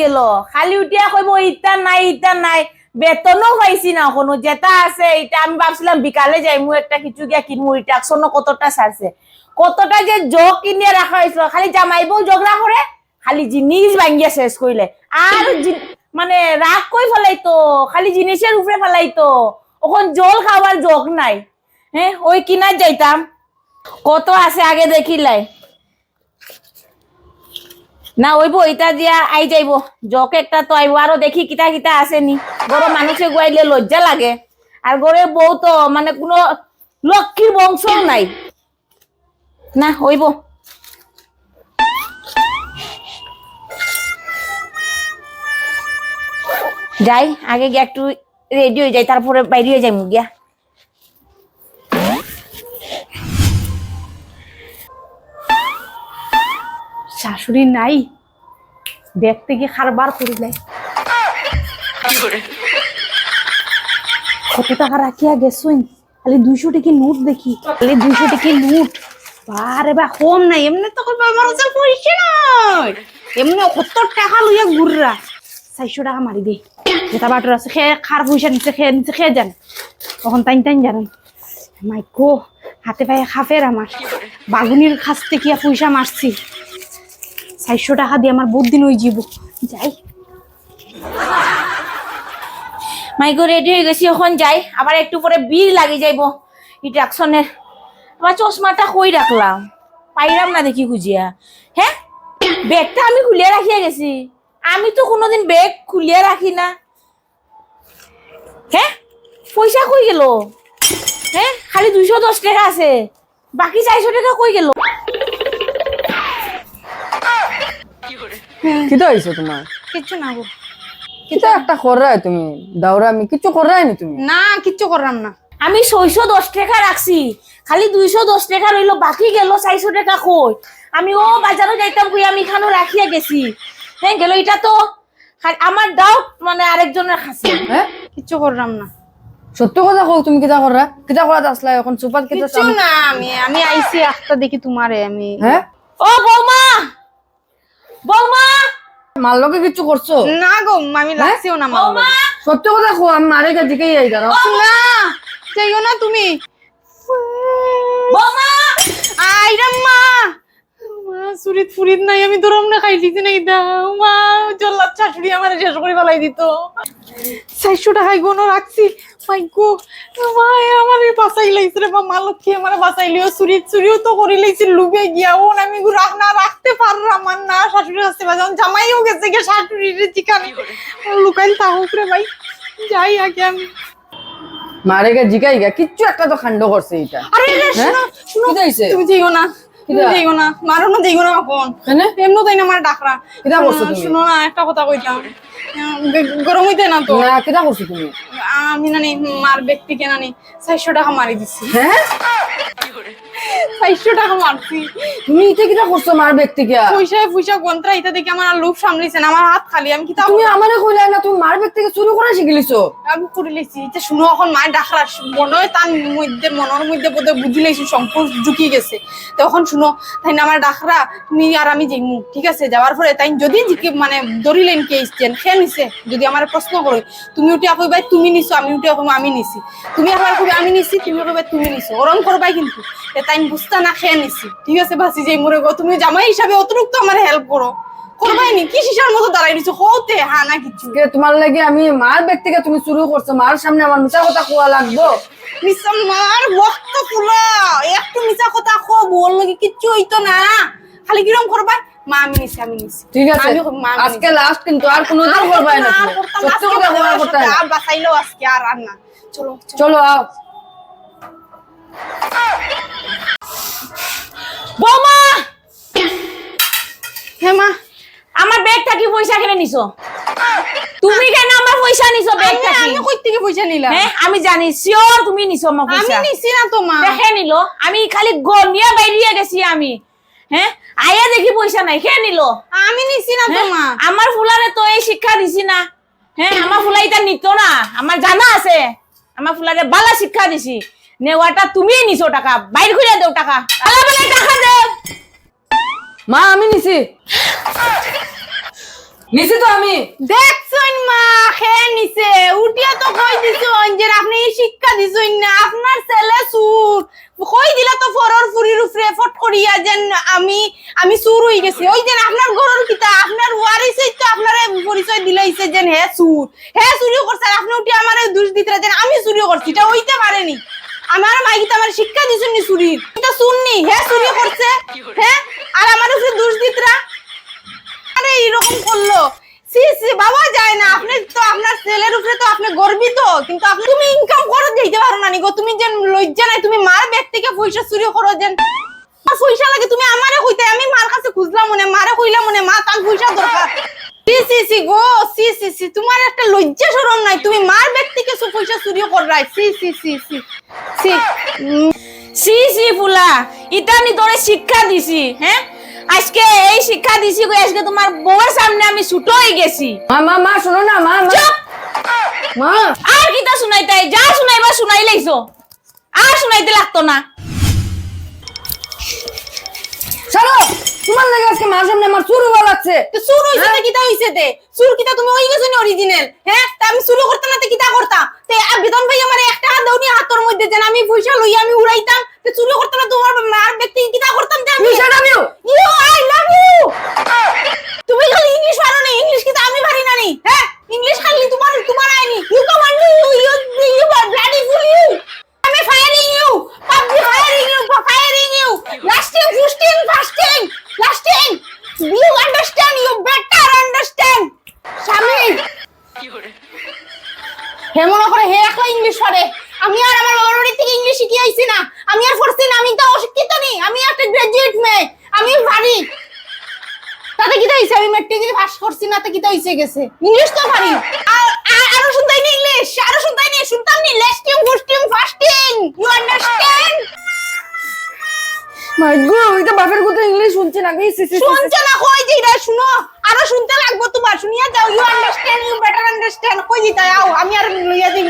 গেল। খালি উঠিয়া কইব ইটা নাই ইটা নাই বেতনও পাইছি না কোনো, যেটা আছে এটা আমি ভাবছিলাম বিকালে যাই মু একটা কিছু গিয়া কিনবো এটা শোনো কতটা সারছে কতটা যে জগ কিনিয়ে রাখা হয়েছিল খালি জামাইবও ঝগড়া করে খালি জিনিস ভাঙ্গিয়া শেষ কইলে আর মানে রাগ কই ফেলাইতো, খালি জিনিসের উপরে ফেলাইতো। ওখন জল খাওয়ার জগ নাই। হ্যাঁ ওই কিনার যাইতাম। কত আছে আগে দেখিলাই। না ওই বইটা দিয়া আই যাইব। জক একটা তো আইব, আরও দেখি কিতা কিতা আসেনি। গরো মানুষে গুয়াইলে লজ্জা লাগে। আর গরে বউ তো মানে কোনো লক্ষ্মীর বংশ নাই। না হইব যাই, আগে গিয়ে একটু রেডি হয়ে যাই, তারপরে বাইরে যাই গিয়া। শাশুড়ি নাই ব্যাগ থেকে খারবার করিলে কত টাকা রাখিয়া গেছুন খালি দুইশো টাকি নোট দেখি। খালি দুইশো টাকি নোট। বারে বা কম নাই, এমনি তো আমার কাছে পয়সা নাই। এমনি কত টাকা লইয়া ঘুররা। চারশো টাকা মারি দে। যেটা বাটর আছে খেয়ে খার পয়সা নিচে খেয়ে নিচে খেয়ে যান তখন টাইম টাইম জানেন। মাইকো, হাতে পায়ে খাফের আমার। বাগুনির কাছ থেকে পয়সা মারছি। চারশো টাকা দিয়ে আমার দিন ওই জীব যাই। মাইগো রেডি হয়ে গেছি, এখন যাই। আবার একটু পরে বিল লাগি যাইব ইট্রাকশনের আবার চশমাটা কই রাখলাম? পাইরাম না দেখি খুঁজিয়া। হ্যাঁ ব্যাগটা আমি খুলিয়া রাখিয়া গেছি। আমি তো কোনোদিন ব্যাগ খুলিয়া রাখি না। হ্যাঁ পয়সা কই গেল? হ্যাঁ খালি দুইশো দশ টাকা আছে। বাকি চারশো টাকা কই গেল? কিতা হয়েছে তোমার? কিচ্ছু না গো। কিতা একটা কররাই তুমি? দাওরামি কিছু কররাই নি তুমি? না কিচ্ছু করলাম না। আমি ছয়শো দশ টাকা রাখছি। খালি দুইশো দশ টাকা রইল বাকি গেল চারশো টাকা কই? আমি ও বাজারও যাইতাম কই আমি এখানেও রাখিয়া গেছি। হ্যাঁ গেল এটা তো। আমার ডাউট মানে আরেকজনের খাসি হ্যাঁ? কিচ্ছু করলাম না। সত্য কথা কও তুমি কিতা কররা কিতা করাত আসলা? এখন চুপাত কিতা কিচ্ছু না আমি আমি আইছি একটা দেখি তোমারে আমি হ্যাঁ? ও বৌমা! বৌমা! মার লগে কিছু করছ? না গো আমি লাগছেও না মা! সত্য কথা কো আমি মারে কে দিকেই যাই দাঁড়াও। না যাইও না তুমি। বৌমা আইরাম মা মা সুরিত ফুরিত নাই আমি তোর না খাইছি দিছি না ইদা মা। শাশুড়ি আমার শেষ করে ফেলাই দিত। চারশো টাকায় কোনো রাখছি। মাই গো মা আমার বাঁচাই লাইছে রে মা মা লক্ষ্মী আমার বাঁচাই লিও চুরি চুরিও তো করে লাইছে লুবে গিয়া। ও আমি রাখ না রাখতে পারলাম আর না শাশুড়ি আসতে পারলাম জামাইও গেছে গে শাশুড়ির চিকানি লুকাইল থাকুক রে ভাই যাই আগে আমি। মারে কে জিগাই গা কিচ্ছু একটা তো খান্ড করছে এটা আরে রে, শুনো শুনো তুমি যাইও না। না না যাইও না এখন এমনি তাই না আমার ডাকরা। কিতা করছ তুমি? শুনো না একটা কথা কইতাম। আহ, গরম হইতে না তো? না কিতা করছ তুমি? আমি নানি মার ব্যক্তি কে নানি চারশো টাকা মারি দিছি। হ্যাঁ? চারশো টাকা মারছি। তুমি ইতে কিতা করছ মার ব্যক্তিকে? পয়সা পয়সা গন্ত্রা এটা দেখে আমার লোভ সামলিছে না আমার হাত খালি আমি কি তা তুমি আমারে কইলা না তুমি মার ব্যক্তিকে চুরি করা শিখিলিছো? আমি করে লেছি। এটা শুনো এখন মায়ের ডাকরা মনে হয় তার মধ্যে মনের মধ্যে বোধহয় বুঝি লেছি সংকোচ ঢুকি গেছে। তখন শুনো তাই না আমার ডাকরা তুমি আর আমি যাইমু ঠিক আছে? যাওয়ার পরে তাই যদি মানে ধরিলেন কে ইসছেন খেয়ে নিছে? যদি আমার প্রশ্ন করো তুমি উঠিয়া কইবাই তুমি নিছো আমি উঠিয়া কইবা আমি নিছি। তুমি আবার কইবে আমি নিছি তুমি কইবে তুমি নিছো। ওরম করবাই কিন্তু। এ তাই বুঝতা না খেয়ে নিছি ঠিক আছে? বাসি যাই মরে গো তুমি জামাই হিসাবে অতিরিক্ত আমার হেল্প করো। করবাই নি কি শিশার মতো দাঁড়াই নিছো হতে হ্যাঁ না কিছু। কে তোমার লাগে আমি মার ব্যক্তিকে তুমি চুরি করছ মার সামনে আমার মিছা কথা কোয়া লাগবো। মিসা মার বক্ত ফুলা একটু মিছা কথা কো বল লাগি কিচ্ছু হইতো না। খালি কিরম করবা মা আমি নিছি আমি নিছি। ঠিক আছে। আমি কই, মা, আমি আজকে লাস্ট কিন্তু আর কোনোদিন করবাই না আর তুমি। করতাম, সত্যি কথা তোমার বলার কথা সাথে না। আর বাঁচাইলো আজকে আর আর না চলো চলো। চলো আও। বৌমা! হ্যাঁ মা আমার ব্যাগ থাকি পয়সা কেন নিছো? তুমি কেন পয়সা নিছো আমি আমি কই থেকে পয়সা নিলাম। হ্যাঁ আমি জানি শিওর তুমি নিছো আমার আমি নিছি না তো মা দেখে নিল আমি খালি গনিয়া বাইরিয়ে গেছি আমি। হ্যাঁ আয়া দেখি পয়সা নাই খেয়ে নিল? আমি নিছি না তো হ্যাঁ? মা আমার ফুলারে তো এই শিক্ষা দিছি না। হ্যাঁ আমার ফুলা এটা নিত না। আমার জানা আছে। আমার ফুলারে বালা শিক্ষা দিছি। নেওয়াটা তুমি নিছো টাকা। বাইর করে দেও টাকা। আলা বেলা টাকা দেও। মা আমি নিছি। নিছি তো আমি। দেখছইন মা। তো কই দিছইন যে আপনি শিক্ষা দিছইন না, আপনার ছেলে সুর কই দিলা তো ফরর ফুরির উপরে ফট করিয়া যেন আমি আমি সুর হই গেছি। ওই যেন আপনার গরুর কিতা আপনার ওয়ারিসই তো আপনারে পরিচয় দিলাইছে যেন হে সুর হে চুরি করছে আপনি উঠি আমারে দোষ দিতে যেন আমি চুরি করছি। এটা হইতে পারেনি। আমার মাইকিতে আমার শিক্ষা দিছুন নি চুরির। এটা শুননি হে চুরি করছে। হ্যাঁ আর আমার উপরে দোষ দিতরা? আরে এরকম করল। সি সি বাবা যায় না। আপনি তো আপনার উপরে তো আপনি গর্বিত। কিন্তু আপনি তুমি ইনকাম করে দিতে পারো না তুমি যে লজ্জা নাই, তুমি মার ব্যাগ থেকে পয়সা চুরি করো যেন। পয়সা লাগে, তুমি আমারে আমি মার কাছে খুঁজলাম মনে, মারে কইলাম মনে, মা তার পয়সা দরকার। সি সি সি গো সি সি সি তোমার একটা লজ্জা শরম নাই। তুমি মার ব্যাগ থেকে সব পয়সা চুরি কর রাই সি সি সি সি সি সি সি ফুলা তোরে শিক্ষা দিছি হ্যাঁ? আজকে এই শিক্ষা দিছি কই আজকে তোমার বউয়ের সামনে আমি ছুট হয়ে গেছি। মা মা মা শোনো না মা মা। চুপ! মা। আর কিতা শুনাইতাই যা শুনাইবা শুনাই লাইছো আর শুনাইতে লাগতো না। চলো তোমার লাগে আজকে মার সামনে আমার চুরি হওয়া লাগছে। তো সুর হইছে তে কিতা হইছে তে? সুর কিতা তুমি ওই গেছো অরিজিনাল হ্যাঁ? তা আমি শুরু করতাম না তে কিতা করতাম তে বেতন ভাই আমার একটা হাত দাউনি হাতর মধ্যে যেন আমি পয়সা লই আমি উড়াইতাম। তে চুরি করতাম না তোমার মার ব্যক্তি কিতা করতাম তে আমি You shut up, you! You I love you তুমি খালি ইংলিশ পারো না ইংলিশ কিতা আমি পারি না নি হ্যাঁ ইংলিশ খালি তোমার তোমার আইনি you come on you you you are bloody fool you আমি firing you PUBG firing you firing you lasting fusting fasting lasting you understand you better understand স্বামী হে মনে করে হে একলা ইংলিশ পারে আমি আর আমার বাবার বাড়ি থেকে ইংলিশ শিখে আইছি না আমি আর পড়ছি না আমি তো অশিক্ষিত নেই আমি একটা গ্রাজুয়েট মেয়ে আমি পারি তাতে কি হইছে আমি মেট্রিক পাস করছি না তো কি হইছে গেছে? ইংলিশ তো পারি আর- আর- শুনতাই নি ইংলিশ আরও শুনতাই নি শুনতাম নি lasting boosting fasting you understand my গো এটা বাপের কথা ইংলিশ শুনছে না কি সি সি শুনছো না কই দিরা শুনো আরও শুনতে লাগবো তোমার। শুনিয়া যাও you understand you better understand কই দিতা আও আমি আর লইয়া দিব